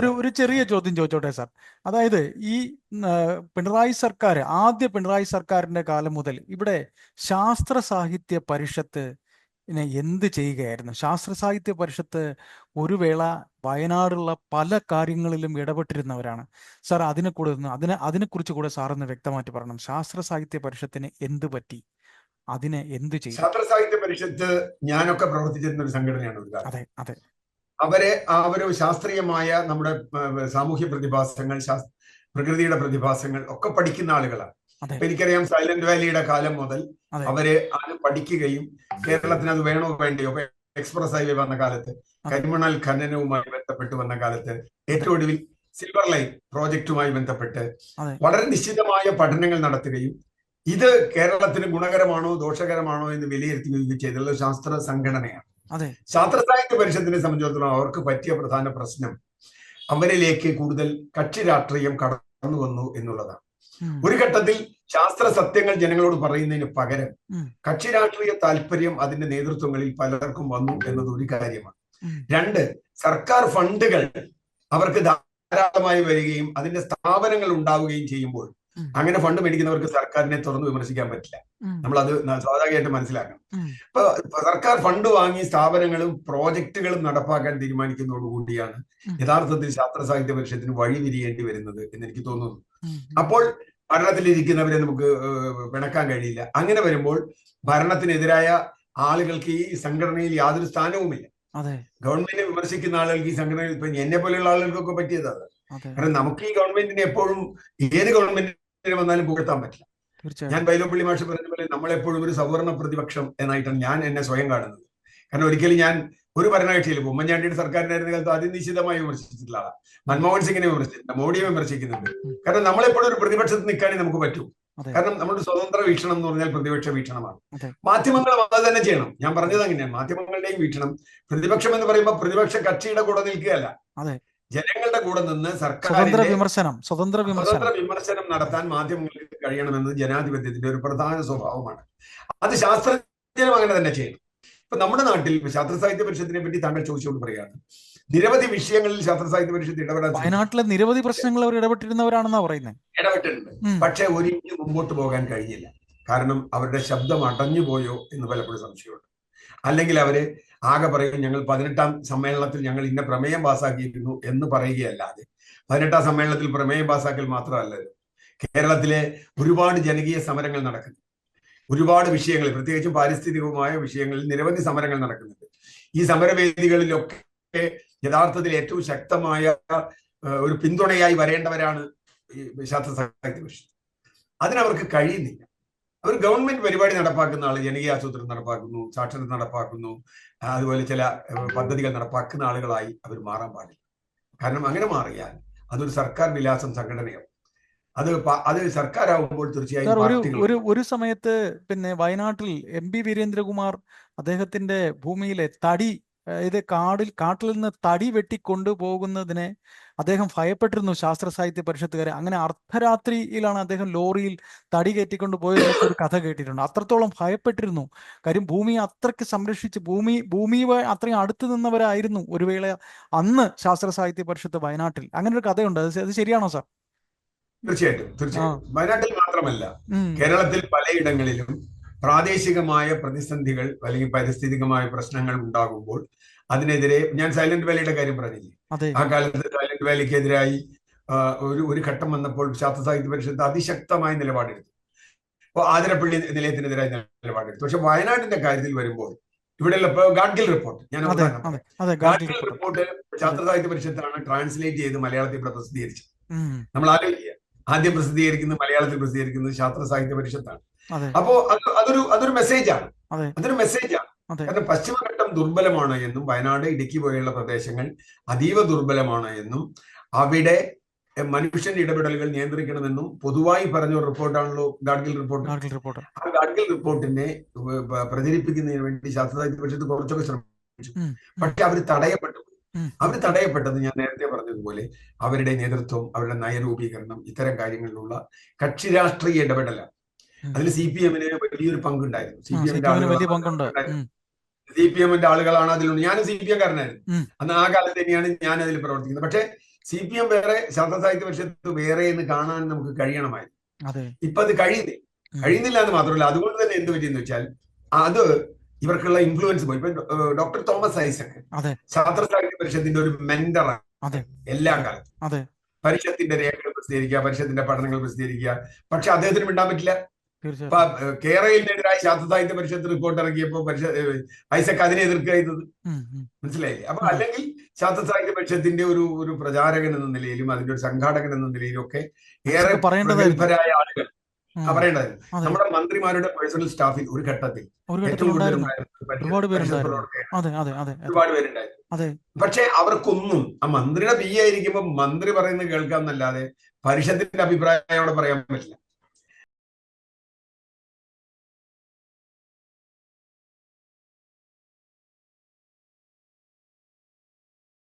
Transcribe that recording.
ഒരു ഒരു ചെറിയ ചോദ്യം ചോദിച്ചോട്ടെ സാർ. അതായത് ഈ പിണറായി സർക്കാർ ആദ്യ പിണറായി സർക്കാരിന്റെ കാലം മുതൽ ഇവിടെ ശാസ്ത്ര സാഹിത്യ പരിഷത്ത് എന്ത് ചെയ്യുകയായിരുന്നു? ശാസ്ത്ര സാഹിത്യ പരിഷത്ത് ഒരു വേള വയനാടുള്ള പല കാര്യങ്ങളിലും ഇടപെട്ടിരുന്നവരാണ്. സാർ അതിനെ കൂടെ ഒന്ന് അതിനെ അതിനെക്കുറിച്ച് കൂടെ സാറൊന്ന് വ്യക്തമായിട്ട് പറയണം. ശാസ്ത്ര സാഹിത്യ പരിഷത്തിന് എന്ത് പറ്റി? അതിനെ എന്ത് ചെയ്യും ശാസ്ത്ര സാഹിത്യ പരിഷത്ത് ഞാനൊക്കെ പ്രവർത്തിച്ചിരുന്ന ഒരു സംഘടനയാണ് അതെ അതെ. അവരെ ആ ഒരു ശാസ്ത്രീയമായ നമ്മുടെ സാമൂഹ്യ പ്രതിഭാസങ്ങൾ പ്രകൃതിയുടെ പ്രതിഭാസങ്ങൾ ഒക്കെ പഠിക്കുന്ന ആളുകളാണ്. അപ്പൊ എനിക്കറിയാം സൈലന്റ് വാലിയുടെ കാലം മുതൽ അവർ അത് പഠിക്കുകയും കേരളത്തിന് അത് വേണോ വേണ്ടയോ? എക്സ്പ്രസ് ഹൈവേ വന്ന കാലത്ത് കരിമണൽ ഖനനവുമായി ബന്ധപ്പെട്ട് വന്ന കാലത്ത് ഏറ്റവും ഒടുവിൽ സിൽവർ ലൈൻ പ്രോജക്റ്റുമായി ബന്ധപ്പെട്ട് വളരെ നിശ്ചിതമായ പഠനങ്ങൾ നടത്തുകയും ഇത് കേരളത്തിന് ഗുണകരമാണോ ദോഷകരമാണോ എന്ന് വിലയിരുത്തുകയും ചെയ്തുള്ള ശാസ്ത്ര സംഘടനയാണ്. ശാസ്ത്ര സാഹിത്യ പരിഷത്തിനെ സംബന്ധിച്ചിടത്തോളം അവർക്ക് പറ്റിയ പ്രധാന പ്രശ്നം അവരിലേക്ക് കൂടുതൽ കക്ഷി രാഷ്ട്രീയം കടന്നു വന്നു എന്നുള്ളതാണ് ഒരു ഘട്ടത്തിൽ ശാസ്ത്ര സത്യങ്ങൾ ജനങ്ങളോട് പറയുന്നതിന് പകരം. കക്ഷി രാഷ്ട്രീയ താല്പര്യം അതിന്റെ നേതൃത്വങ്ങളിൽ പലർക്കും വന്നു എന്നത് ഒരു കാര്യമാണ് രണ്ട് സർക്കാർ ഫണ്ടുകൾ അവർക്ക് ധാരാളമായി വരികയും അതിന്റെ സ്ഥാപനങ്ങൾ ഉണ്ടാവുകയും ചെയ്യുമ്പോൾ. അങ്ങനെ ഫണ്ട് മേടിക്കുന്നവർക്ക് സർക്കാരിനെ തുറന്ന് വിമർശിക്കാൻ പറ്റില്ല. നമ്മൾ അത് സ്വാഭാവികമായിട്ട് മനസ്സിലാക്കണം. അപ്പൊ ഇപ്പൊ സർക്കാർ ഫണ്ട് വാങ്ങി സ്ഥാപനങ്ങളും പ്രോജക്റ്റുകളും നടപ്പാക്കാൻ തീരുമാനിക്കുന്നതോടുകൂടിയാണ്. യഥാർത്ഥത്തിൽ ശാസ്ത്ര സാഹിത്യ പരിഷത്തിന് വഴി തിരിയേണ്ടി വരുന്നത് എന്ന് എനിക്ക് തോന്നുന്നു അപ്പോൾ ഭരണത്തിലിരിക്കുന്നവരെ നമുക്ക് പിണക്കാൻ കഴിയില്ല. അങ്ങനെ വരുമ്പോൾ ഭരണത്തിനെതിരായ ആളുകൾക്ക് ഈ സംഘടനയിൽ യാതൊരു സ്ഥാനവുമില്ല. ഗവൺമെന്റിനെ വിമർശിക്കുന്ന ആളുകൾക്ക് ഈ സംഘടനയിൽ എന്നെ പോലെയുള്ള ആളുകൾക്കൊക്കെ പറ്റിയതാണ്. അത്. കാരണം നമുക്ക് ഈ ഗവൺമെന്റിനെ എപ്പോഴും ഏത് ഗവൺമെന്റിന് വന്നാലും പുകഴ്ത്താൻ പറ്റില്ല. ഞാൻ ബൈലോപ്പള്ളി മാഷ് പറഞ്ഞ പോലെ നമ്മളെപ്പോഴും ഒരു സവർണ പ്രതിപക്ഷം എന്നായിട്ടാണ് ഞാൻ എന്നെ സ്വയം കാണുന്നത്. കാരണം ഒരിക്കലും ഞാൻ ഒരു ഭരണകക്ഷിയിൽ ഉമ്മൻചാണ്ടിയുടെ സർക്കാരിനായിരുന്ന കാലത്ത് അതിനിശ്ചിതമായി വിമർശിച്ചിട്ടുള്ള ആളാണ് മൻമോഹൻ സിംഗിനെ വിമർശിച്ചിട്ടുണ്ട്. മോഡിയെ വിമർശിക്കുന്നുണ്ട്. കാരണം നമ്മളെപ്പോഴും ഒരു പ്രതിപക്ഷത്ത് നിൽക്കാനേ നമുക്ക് പറ്റൂ. കാരണം നമ്മുടെ സ്വതന്ത്ര വീക്ഷണം എന്ന് പറഞ്ഞാൽ പ്രതിപക്ഷ വീക്ഷണമാണ്. മാധ്യമങ്ങൾ അത് തന്നെ ചെയ്യണം. ഞാൻ പറഞ്ഞത് അങ്ങനെയാണ്. മാധ്യമങ്ങളുടെയും വീക്ഷണം. പ്രതിപക്ഷം എന്ന് പറയുമ്പോൾ പ്രതിപക്ഷ കക്ഷിയുടെ കൂടെ നിൽക്കുകയല്ല. ജനങ്ങളുടെ കൂടെ നിന്ന് സ്വതന്ത്ര വിമർശനം സ്വതന്ത്ര വിമർശനം. വിമർശനം നടത്താൻ മാധ്യമങ്ങൾക്ക് കഴിയണമെന്നത് ജനാധിപത്യത്തിന്റെ ഒരു പ്രധാന സ്വഭാവമാണ്. അത് ശാസ്ത്രജ്ഞരും അങ്ങനെ തന്നെ ചെയ്യണം ഇപ്പൊ നമ്മുടെ നാട്ടിൽ ശാസ്ത്ര സാഹിത്യ പരിഷത്തിനെ പറ്റി താങ്കൾ ചോദിച്ചുകൊണ്ട് പറയാണ് നിരവധി വിഷയങ്ങളിൽ ശാസ്ത്ര സാഹിത്യ പരിഷത്ത് ഇടപെടാൻ. വയനാട്ടിലെ നിരവധി പ്രശ്നങ്ങൾ അവർ ഇടപെട്ടിരുന്നവരാണെന്നാ പറയുന്നത് ഇടപെട്ടിട്ടുണ്ട്. പക്ഷെ ഒരു ഇഞ്ച് മുമ്പോട്ട് പോകാൻ കഴിഞ്ഞില്ല. കാരണം അവരുടെ ശബ്ദം അടഞ്ഞു പോയോ എന്ന് പലപ്പോഴും സംശയമുണ്ട്. അല്ലെങ്കിൽ അവർ ആകെ പറയും ഞങ്ങൾ പതിനെട്ടാം സമ്മേളനത്തിൽ ഞങ്ങൾ ഇന്ന പ്രമേയം പാസ്സാക്കിയിരുന്നു എന്ന് പറയുകയല്ലാതെ പതിനെട്ടാം സമ്മേളനത്തിൽ പ്രമേയം പാസ്സാക്കൽ മാത്രമല്ല കേരളത്തിലെ ഒരുപാട് ജനകീയ സമരങ്ങൾ നടക്കുന്നു ഒരുപാട് വിഷയങ്ങൾ പ്രത്യേകിച്ചും പാരിസ്ഥിതികവുമായ വിഷയങ്ങളിൽ നിരവധി സമരങ്ങൾ നടക്കുന്നുണ്ട്. ഈ സമരവേദികളിലൊക്കെ യഥാർത്ഥത്തിൽ ഏറ്റവും ശക്തമായ ഒരു പിന്തുണയായി വരേണ്ടവരാണ് ശാസ്ത്ര സാഹിത്യ പരിഷത്ത് അതിനവർക്ക് കഴിയുന്നില്ല. അവർ ഗവൺമെന്റ് പരിപാടി നടപ്പാക്കുന്ന ആൾ ജനകീയ ആസൂത്രണം നടപ്പാക്കുന്നു സാക്ഷരത നടപ്പാക്കുന്നു അതുപോലെ ചില പദ്ധതികൾ നടപ്പാക്കുന്ന ആളുകളായി അവർ മാറാൻ പാടില്ല. കാരണം അങ്ങനെ മാറിയാൽ അതൊരു സർക്കാർ വിലാസം സംഘടനയാവും. അത് അത് സർക്കാരാകുമ്പോൾ തീർച്ചയായും ഒരു ഒരു സമയത്ത് പിന്നെ വയനാട്ടിൽ എം പി വീരേന്ദ്രകുമാർ അദ്ദേഹത്തിന്റെ ഭൂമിയിലെ തടി ഇത് കാടിൽ കാട്ടിൽ നിന്ന് തടി വെട്ടിക്കൊണ്ടുപോകുന്നതിനെ അദ്ദേഹം ഭയപ്പെട്ടിരുന്നു ശാസ്ത്ര സാഹിത്യ പരിഷത്തുകാരെ. അങ്ങനെ അർദ്ധരാത്രിയിലാണ് അദ്ദേഹം ലോറിയിൽ തടി കയറ്റിക്കൊണ്ട് പോയത് ഒരു കഥ കേട്ടിട്ടുണ്ട്. അത്രത്തോളം ഭയപ്പെട്ടിരുന്നു. കാര്യം ഭൂമി അത്രയ്ക്ക് സംരക്ഷിച്ച് ഭൂമി ഭൂമിയുമായി അത്രയും അടുത്ത് നിന്നവരായിരുന്നു ഒരു വേള അന്ന് ശാസ്ത്ര സാഹിത്യ പരിഷത്ത് വയനാട്ടിൽ. അങ്ങനെ ഒരു കഥയുണ്ട്. അത് അത് ശരിയാണോ സാർ? തീർച്ചയായിട്ടും തീർച്ചയായിട്ടും. വയനാട്ടിൽ മാത്രമല്ല കേരളത്തിൽ പലയിടങ്ങളിലും പ്രാദേശികമായ പ്രതിസന്ധികൾ അല്ലെങ്കിൽ പരിസ്ഥിതികമായ പ്രശ്നങ്ങൾ ഉണ്ടാകുമ്പോൾ അതിനെതിരെ ഞാൻ സൈലന്റ് വാലിയുടെ കാര്യം പറഞ്ഞില്ലേ? ആ കാലത്ത് സൈലന്റ് വാലിക്കെതിരായി ഒരു ഒരു ഘട്ടം വന്നപ്പോൾ ശാസ്ത്ര സാഹിത്യ പരിഷത്ത് അതിശക്തമായ നിലപാടെടുത്തു. അപ്പോൾ ആതിരപ്പള്ളി നിലയത്തിനെതിരായി നിലപാടെടുത്തു. പക്ഷെ വയനാടിന്റെ കാര്യത്തിൽ വരുമ്പോൾ ഇവിടെയുള്ള ഗാഡ്ഗിൽ റിപ്പോർട്ട് ഞാൻ ഗാഡ്ഗിൽ റിപ്പോർട്ട്. ശാസ്ത്ര സാഹിത്യ പരിഷത്താണ് ട്രാൻസ്ലേറ്റ് ചെയ്ത് മലയാളത്തിൽ ഇവിടെ പ്രസിദ്ധീകരിച്ചത്. നമ്മൾ ആലോചിക്കുക ആദ്യം പ്രസിദ്ധീകരിക്കുന്നത് മലയാളത്തിൽ പ്രസിദ്ധീകരിക്കുന്നത് ശാസ്ത്ര സാഹിത്യ പരിഷത്താണ്. അപ്പോ അത് അതൊരു അതൊരു മെസ്സേജാണ് അതൊരു മെസ്സേജാണ് കാരണം പശ്ചിമഘട്ടം ദുർബലമാണ് എന്നും വയനാട് ഇടുക്കി പോലെയുള്ള പ്രദേശങ്ങൾ അതീവ ദുർബലമാണ് എന്നും അവിടെ മനുഷ്യൻ മനുഷ്യന്റെ ഇടപെടലുകൾ നിയന്ത്രിക്കണമെന്നും പൊതുവായി പറഞ്ഞ ഒരു റിപ്പോർട്ടാണല്ലോ ഗാഡ്ഗിൽ റിപ്പോർട്ട് ആ ഗാഡ്ഗിൽ റിപ്പോർട്ടിനെ പ്രചരിപ്പിക്കുന്നതിന് വേണ്ടി ശാസ്ത്ര സാഹിത്യ പരിഷത്ത് കുറച്ചൊക്കെ ശ്രമിച്ചു. പക്ഷെ അവർ തടയപ്പെട്ടു. അവർ തടയപ്പെട്ടത് ഞാൻ നേരത്തെ പറഞ്ഞതുപോലെ അവരുടെ നേതൃത്വം അവരുടെ നയരൂപീകരണം ഇത്തരം കാര്യങ്ങളിലുള്ള കക്ഷി രാഷ്ട്രീയ ഇടപെടലാണ്. അതിൽ സി പി എമ്മിന് വലിയൊരു പങ്കുണ്ടായിരുന്നു. സി പി എമ്മിന്റെ ആളുകളാണ് പങ്കുണ്ട്. ഉണ്ടായിരുന്നത്. സി പി എമ്മിന്റെ ആളുകളാണ് അതിലുണ്ട്. ഞാനും സി പി എം കാരനായിരുന്നു അന്ന് ആ കാലത്ത് തന്നെയാണ് ഞാൻ അതിൽ പ്രവർത്തിക്കുന്നത്. പക്ഷേ സി പി എം വേറെ ശാസ്ത്ര സാഹിത്യ പരിഷത്ത് വേറെ എന്ന് കാണാൻ നമുക്ക് കഴിയണമായിരുന്നു. ഇപ്പൊ അത് കഴിയുന്നില്ല. കഴിയുന്നില്ല എന്ന് മാത്രമല്ല അതുകൊണ്ട് തന്നെ എന്ത് പറ്റിയെന്ന് വെച്ചാൽ അത് ഇവർക്കുള്ള ഇൻഫ്ലുവൻസ് പോയി. ഇപ്പൊ ഡോക്ടർ തോമസ് ഐസക് ശാസ്ത്ര സാഹിത്യ പരിഷത്തിന്റെ ഒരു മെന്ററാണ് എല്ലാ കാലത്തും. പരിഷത്തിന്റെ രേഖകൾ പ്രസിദ്ധീകരിക്കുക പരിഷത്തിന്റെ പഠനങ്ങൾ പ്രസിദ്ധീകരിക്കുക. പക്ഷെ അദ്ദേഹത്തിന് മിണ്ടാൻ പറ്റില്ല. ഇപ്പൊ കേരളത്തിനെതിരായി ശാസ്ത്ര സാഹിത്യ പരിഷത്ത് റിപ്പോർട്ട് ഇറക്കിയപ്പോ പരിഷത്ത് ഐസക് അതിനെ എതിർക്കുന്നത്. മനസ്സിലായില്ലേ? അപ്പൊ അല്ലെങ്കിൽ ശാസ്ത്ര സാഹിത്യ പരിഷത്തിന്റെ ഒരു ഒരു പ്രചാരകൻ എന്ന നിലയിലും അതിന്റെ ഒരു സംഘാടകൻ എന്ന നിലയിലും ഒക്കെ ഏറെ. പ്രഗത്ഭരായ ആളുകൾ. പറയേണ്ടത് നമ്മുടെ മന്ത്രിമാരുടെ പേഴ്സണൽ സ്റ്റാഫിൽ ഒരു ഘട്ടത്തിൽ ഏറ്റവും കൂടുതൽ ഒരുപാട് പേരുണ്ടായിരുന്നു. പക്ഷെ അവർക്കൊന്നും ആ മന്ത്രിയുടെ പി ആയിരിക്കുമ്പോൾ മന്ത്രി പറയുന്നത് കേൾക്കാന്നല്ലാതെ പരിഷത്തിന്റെ അഭിപ്രായം അവിടെ പറയാൻ പറ്റില്ല.